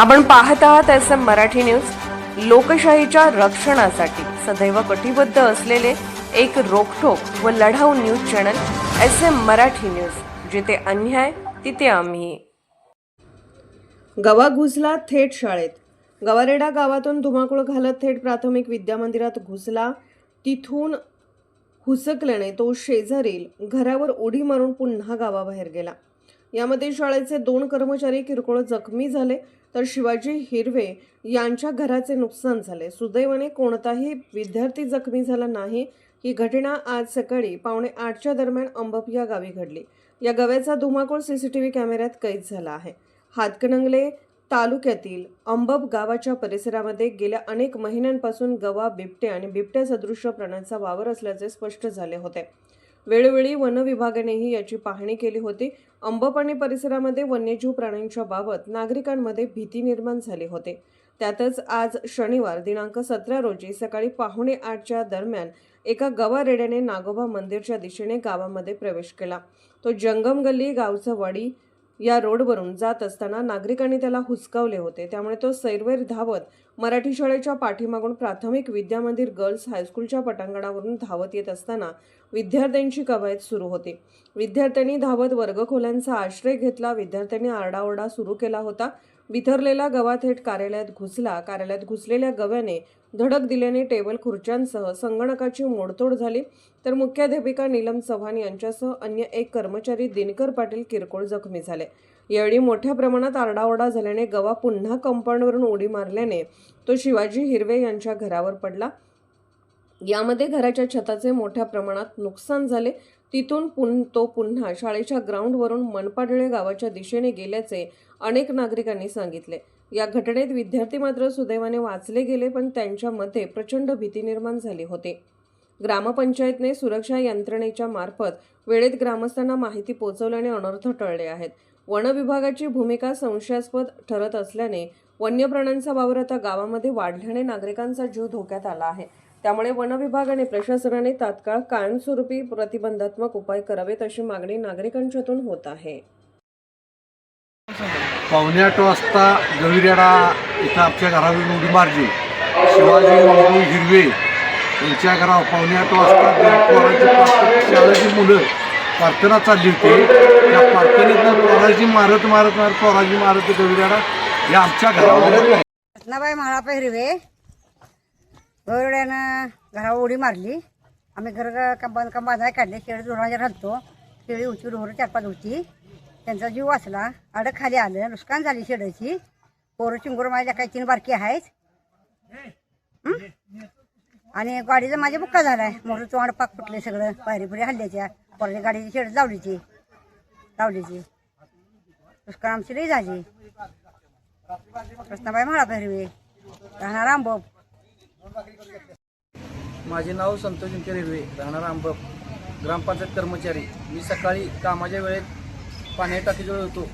आपण पाहत आहात एस एम मराठी न्यूज. लोकशाहीच्या रक्षणासाठी सदैव कटिबद्ध असलेले एक रोखोक व लढाऊ news channel S M Marathi news. जिथे अन्याय तिथे आम्ही. गवा घुसला थेट शाळेत. गवारेडा गावातून धुमाकूळ घालत थेट प्राथमिक विद्यामंदिरात घुसला. तिथून हुसकल्याने तो शेजारील घरावर उडी मारून पुन्हा गावाबाहेर गेला. यामध्ये शाळेचे दोन कर्मचारी किरकोळ जखमी झाले. तर शिवाजी हिरवे यांच्या घराचे नुकसान झाले. सुदैवाने कोणताही विद्यार्थी जखमी झाला नाही. ही घटना आज सकाळी पावणे आठच्या दरम्यान अंबप या गावी घडली. या गव्याचा धुमाकूळ सीसीटीव्ही कॅमेऱ्यात कैद झाला आहे. हातकणंगले तालुक्यातील अंबप गावाच्या परिसरामध्ये गेल्या अनेक महिन्यांपासून गवा बिबटे आणि बिबट्या सदृश्य प्राण्यांचा वावर असल्याचे स्पष्ट झाले होते. वेळोवेळी वन विभागानेही याची पाहणी केली होती. अंबप आणि परिसरामध्ये वन्यजीव प्राण्यांच्या बाबत नागरिकांमध्ये भीती निर्माण झाली होती. त्यातच आज शनिवार दिनांक सतरा रोजी सकाळी पाहुणे आठच्या दरम्यान एका गवा रेड्याने नागोबा मंदिरच्या दिशेने गावामध्ये प्रवेश केला. तो जंगम गल्ली गावचा वाडी या रोडवरून जात असताना नागरिकांनी त्याला हुसकावले होते. त्यामुळे तो सैरवैर धावत मराठी शाळेच्या पाठीमागून प्राथमिक विद्यामंदिर गर्ल्स हायस्कूलच्या पटांगणावरून धावत येत असताना विद्यार्थ्यांची कवायत सुरू होती. विद्यार्थ्यांनी धावत वर्गखोल्यांचा आश्रय घेतला. विद्यार्थ्यांनी आरडाओरडा सुरू केला होता. बिथरलेला गवा थेट कार्यालयात घुसला. कार्यालयात घुसलेल्या गव्याने धडक दिल्याने टेबल खुर्च्यांसह संगणकाची मोडतोड झाली. तर मुख्याध्यापिका नीलम चव्हाण यांच्यासह अन्य एक कर्मचारी दिनकर पाटील किरकोळ जखमी झाले. यावेळी मोठ्या प्रमाणात आरडाओरडा झाल्याने गवा पुन्हा कंपाऊंडवरून उडी मारल्याने तो शिवाजी हिरवे यांच्या घरावर पडला. यामध्ये घराच्या छताचे मोठ्या प्रमाणात नुकसान झाले. तिथून पुन तो पुन्हा शाळेच्या ग्राउंडवरून मनपाडळे गावाच्या दिशेने गेल्याचे अनेक नागरिकांनी सांगितले. या घटनेत विद्यार्थी मात्र सुदैवाने वाचले गेले पण त्यांच्यामध्ये प्रचंड भीती निर्माण झाली होती. ग्रामपंचायतने सुरक्षा यंत्रणेच्या मार्फत वेळेत ग्रामस्थांना माहिती पोहोचवल्याने अनर्थ टळले आहेत. वन विभागाची भूमिका संशयास्पद ठरत असल्याने वन्य प्राण्यांचा वावर आता गावामध्ये वाढल्याने नागरिकांचा जीव धोक्यात आला आहे. त्यामुळे वन विभाग आणि प्रशासनाने तात्काळ कायमस्वरूपी प्रतिबंधात्मक उपाय करावेत अशी मागणी नागरिकांच्यातून होत आहे. पावणे आठ वाजता गविरेडा इथं आमच्या घरावर उडी मारली शिवाजी मंगळू हिरवे यांच्या घरावर पावणे आठ वाजता शाळेची मुलं प्रार्थना चालली होती. त्या प्रार्थनेत पोराची मारत मारत मारत पोराची मारत गविरेडा हे आमच्या घरावर रत्नाबाई महाळापा हिरवे. गवड्यानं घरावर उडी मारली. आम्ही घर काम बांधकाम बांधाय काढले. शेळी धुराच्या घालतो. शेळी उंची ढोरं चार पाच होती. त्यांचा जीव वाचला. आडं खाली आलं. नुकसान झाली शेळीची पोरं चिंगूर माझ्या काही तीन बारकी आहेत. आणि गाडीचा माझ्या बुक्का झालाय. मोठं चोंड पाक फुटले सगळं. पायरी पुरी हल्ल्याच्या. पोराच्या गाडीची शेड लावलीची. लावलीची. नुकसान आमची लई झाली. कृष्णाबाई महाळापा हिरवे राहणार आंबो माझे नाव संतोष जिंके रेल्वे राहणार आंबप. ग्रामपंचायत कर्मचारी. मी सकाळी कामाच्या वेळेत पाणी टाकीजवळ होतो.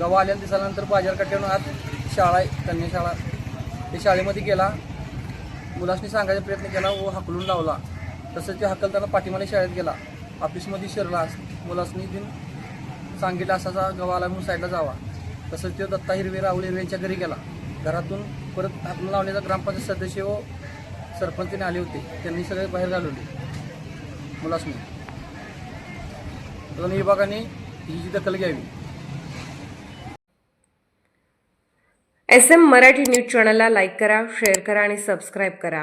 गव्हा आल्या दिसाल्यानंतर बाजार कट्ट्यावरून आत शाळा आहे कन्या शाळा ते शाळेमध्ये गेला. मुलासनी सांगायचा प्रयत्न केला व हाकलून लावला. तसंच ते हकलताना पाठीमाने शाळेत गेला. ऑफिसमध्ये शिरला. मुलासनी दिन सांगितलं असाचा गवा आला म्हणून साईडला जावा. तसंच तो दत्ता हिरवे राहुल हिरवे यांच्या घरी गेला. घरातून परत हाकलून लावण्याचा ग्रामपंचायत सदस्य व सरपंचने आले होते. त्यांनी सगळे बाहेर घालवले. मुलासनी वन विभागाने ही दखल घ्यावी. एस एम मराठी न्यूज चॅनलला लाईक करा शेअर करा आणि सबस्क्राईब करा.